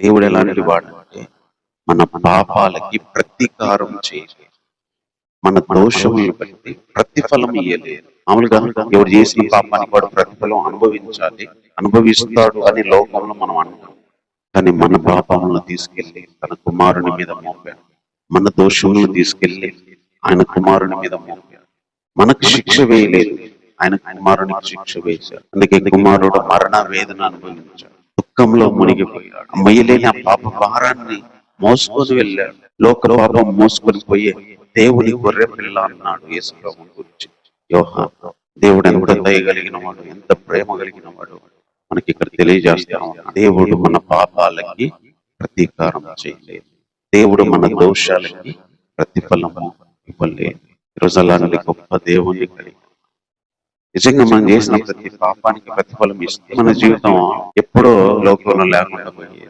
దేవుడు ఎలాంటి వాడంటే మన పాపాలకి ప్రతీకారం చేయలేదు. మన దోషములను బట్టి ప్రతిఫలం ఇయ్యలేదు. మామూలుగా ఎవడు చేసిన పాపానికి వాడు ప్రతిఫలం అనుభవించాలి అనుభవిస్తాడు అని లోకంలో మనం అంటాం. కానీ మన పాపములను తీసుకెళ్ళి తన కుమారుని మీద మోపాడు. మన దోషములను తీసుకెళ్ళి ఆయన కుమారుని మీద మోపాడు. మనకు శిక్ష వేయలేదు. ఆయన కుమారునికి శిక్ష వేశాడు. అందుకే కుమారుడు మరణ వేదన అనుభవించాడు. దుఃఖంలో మునిగిపోయాడు. మొయ్యలేని ఆ పాప భారాన్ని మోసుకొని వెళ్ళాడు. లోక పాపం మోసుకొని పోయే దేవుని గొర్రె పిల్ల అన్నాడు యేసు గురించి. యోహాన్ దేవుడు ఎంత దయగలిగిన వాడు ఎంత ప్రేమ కలిగిన వాడు మనకి ఇక్కడ తెలియజేస్తా దేవుడు మన పాపాలకి ప్రతీకారం చేయలేదు. దేవుడు మన దోషాలకి ప్రతిఫలము ఇవ్వలేదు. ఈరోజు అలాంటి గొప్ప దేవుణ్ణి కలిగి నిజంగా మనం చేసిన ప్రతి పాపానికి ప్రతిఫలం ఇస్తే మన జీవితం ఎప్పుడో లోకంలో లేకుండా పోయేది.